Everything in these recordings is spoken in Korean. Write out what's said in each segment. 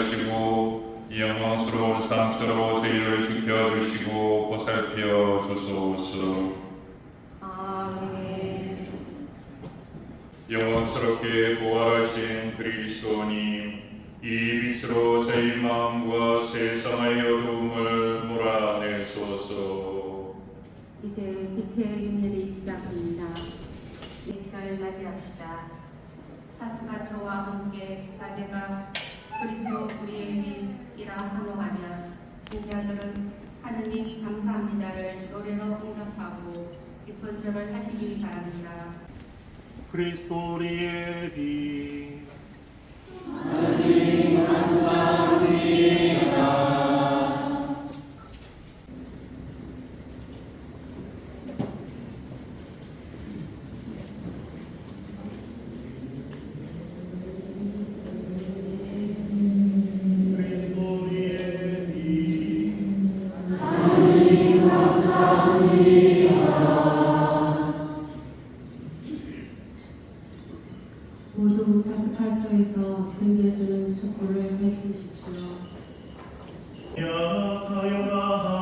하시고 영광스러운 삶처럼 저희를 지켜주시고 보살펴 주소서 아멘. 영원스럽게 부활하신 그리스도님 이 빛으로 저희 마음과 세상의 어둠을 몰아내소서 이제 빛의 윤율이 시작됩니다. 빛을 맞이합시다. 파스가 저와 함께 사제가 빛이라 환호하며 신자들은 하느님 감사합니다를 노래로 응답하고 기쁜 절을 하시기 바랍니다. 그리스도 우리의 빛 그리스도 모두 파스칼초에서 금괴주는 촛불을 밝히십시오. 하늘나라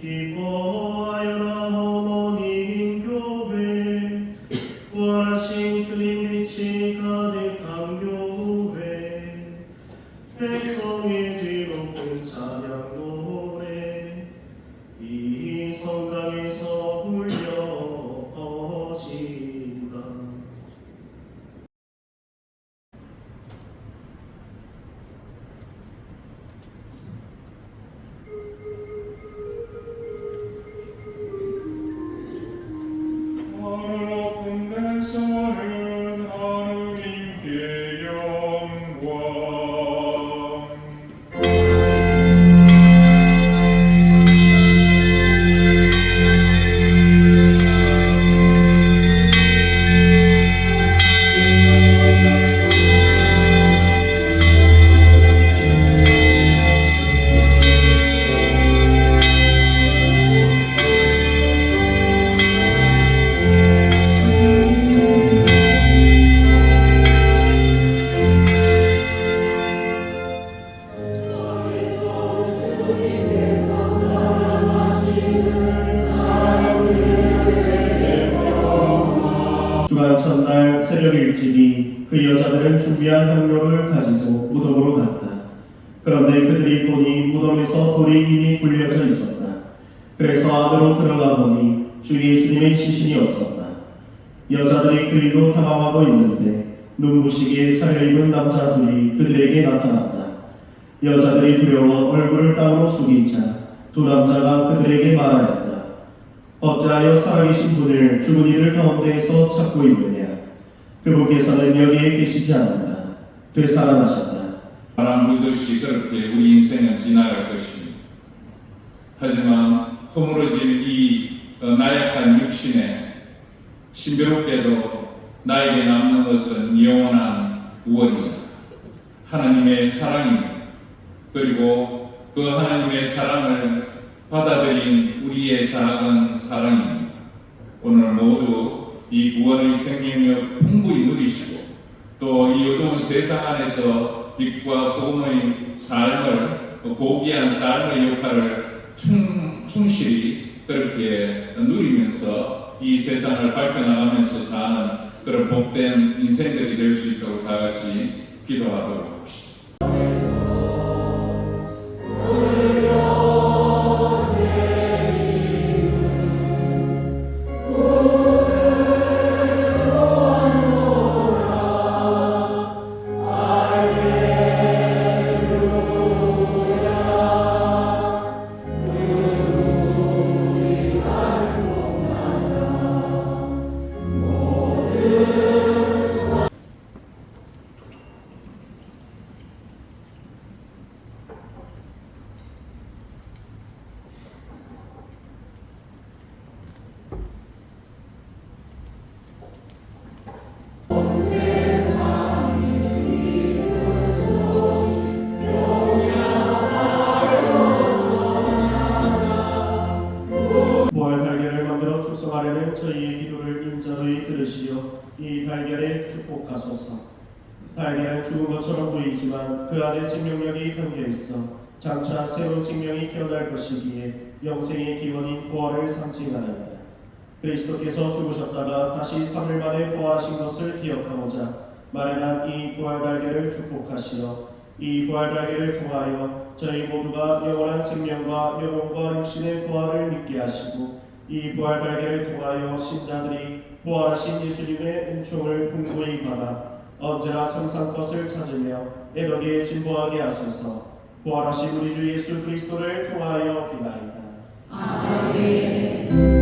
기뻐 하 보니 무덤에서 돌이 이미 굴려져 있었다. 그래서 안으로 들어가 보니 주 예수님의 시신이 없었다. 여자들이 그리로 탐험하고 있는데 눈부시게 차려입은 남자들이 그들에게 나타났다. 여자들이 두려워 얼굴을 땅으로 숙이자 두 남자가 그들에게 말하였다. 어찌하여 살아계신 분을 죽은 이들 가운데에서 찾고 있느냐? 그분께서는 여기에 계시지 않는다. 되살아나셨다. 바람 불듯이 그렇게 우리 인생은 지나갈 것입니다. 하지만 허물어질 이 어, 나약한 육신에 신비롭게도 나에게 남는 것은 영원한 구원입니다. 하나님의 사랑입니다. 그리고 그 하나님의 사랑을 받아들인 우리의 작은 사랑입니다. 오늘 모두 이 구원의 생명력 풍부히 누리시고 또 이 어두운 세상 안에서 빛과 소금의 삶을 고귀한 삶의 역할을 충, 충실히 그렇게 누리면서 이 세상을 밝혀나가면서 사는 그런 복된 인생들이 될 수 있도록 다 같이 기도하도록 합시다. 수하려는 저희의 기도를 인자로이 들으시어 이 달걀에 축복하소서. 달걀은 죽은 것처럼 보이지만 그 안에 생명력이 담겨 있어 장차 새로운 생명이 태어날 것이기에 영생의 기원인 보화를 상징하는다. 그리스도께서 죽으셨다가 다시 3일 만에 보화하신 것을 기억하고자 마련한 이 부활 달걀을 축복하시어 이 부활 달걀을 통하여 저희 모두가 영원한 생명과 영혼과 육신의 부활을 믿게 하시고 이 부활 달걀을 통하여 신자들이 부활하신 예수님의 은총을 풍부히 받아 언제나 정상 것을 찾으며 애덕에 진보하게 하소서 부활하신 우리 주 예수 그리스도를 통하여 기나이다. 부활